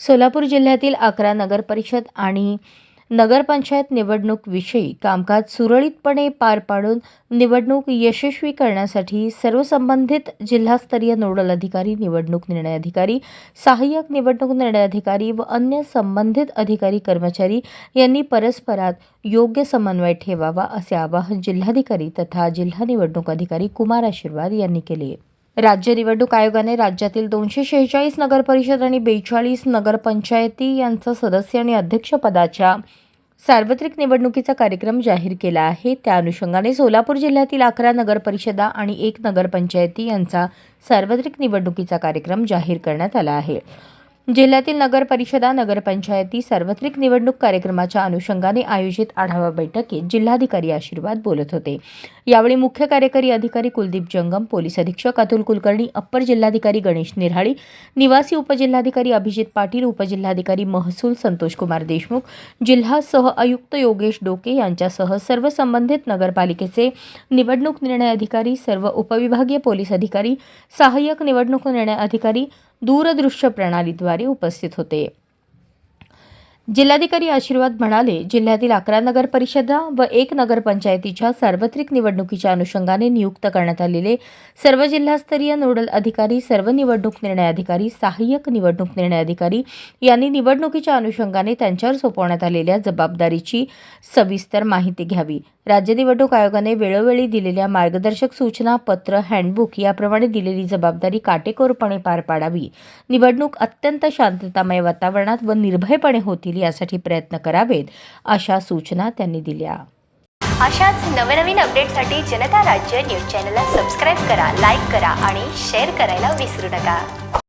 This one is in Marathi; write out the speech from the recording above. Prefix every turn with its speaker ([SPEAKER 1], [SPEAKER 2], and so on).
[SPEAKER 1] सोलापूर जिल्ह्यातील अकरा नगरपरिषद आणि नगरपंचायत निवडणूकविषयी कामकाज सुरळीतपणे पार पाडून निवडणूक यशस्वी करण्यासाठी सर्व संबंधित जिल्हास्तरीय नोडल अधिकारी निवडणूक निर्णय अधिकारी सहाय्यक निवडणूक निर्णय अधिकारी व अन्य संबंधित अधिकारी कर्मचारी यांनी परस्परात योग्य समन्वय ठेवावा असे आवाहन जिल्हाधिकारी तथा जिल्हा निवडणूक अधिकारी कुमार आशीर्वाद यांनी केले. राज्य निवडणूक आयोगाने राज्यातील दोनशे शेहेचाळीस नगरपरिषद आणि बेचाळीस नगरपंचायती यांचा सदस्य आणि अध्यक्षपदाच्या सार्वत्रिक निवडणुकीचा कार्यक्रम जाहीर केला आहे. त्या अनुषंगाने सोलापूर जिल्ह्यातील अकरा नगरपरिषदा आणि एक नगरपंचायती यांचा सार्वत्रिक निवडणुकीचा कार्यक्रम जाहीर करण्यात आला आहे. जिल्ह्यातील नगरपरिषदा नगरपंचायती सार्वत्रिक निवडणूक कार्यक्रमाच्या अनुषंगाने आयोजित आढावा बैठकीत जिल्हाधिकारी आशीर्वाद बोलत होते. यावेळी मुख्य कार्यकारी अधिकारी कुलदीप जंगम पोलीस अधीक्षक अतुल कुलकर्णी अप्पर जिल्हाधिकारी गणेश निराळी निवासी उपजिल्हाधिकारी अभिजित पाटील उपजिल्हाधिकारी महसूल संतोषकुमार देशमुख जिल्हा सह आयुक्त योगेश डोके यांच्यासह सर्व संबंधित नगरपालिकेचे निवडणूक निर्णय अधिकारी सर्व उपविभागीय पोलीस अधिकारी सहाय्यक निवडणूक निर्णय अधिकारी दूरदृश्य प्रणालीद्वारे उपस्थित होते. जिल्हाधिकारी आशीर्वाद म्हणाले जिल्ह्यातील अकरा नगर परिषदा व एक नगरपंचायतीच्या सार्वत्रिक निवडणुकीच्या अनुषंगाने नियुक्त करण्यात आलेले सर्व जिल्हास्तरीय नोडल अधिकारी सर्व निवडणूक निर्णय अधिकारी सहाय्यक निवडणूक निर्णय अधिकारी यांनी निवडणुकीच्या अनुषंगाने त्यांच्यावर सोपवण्यात आलेल्या जबाबदारीची सविस्तर माहिती घ्यावी. राज्य निवडणूक आयोगाने वेळोवेळी दिलेल्या मार्गदर्शक सूचना पत्र हँडबुक याप्रमाणे दिलेली जबाबदारी काटेकोरपणे पार पाडावी. निवडणूक अत्यंत शांततामय वातावरणात व निर्भयपणे होती. होतील यासाठी प्रयत्न करावेत अशा सूचना त्यांनी दिल्या.
[SPEAKER 2] अशाच नवनवीन अपडेटसाठी जनता राज्य न्यूज चॅनलला सबस्क्राईब करा लाईक करा आणि शेअर करायला विसरू नका.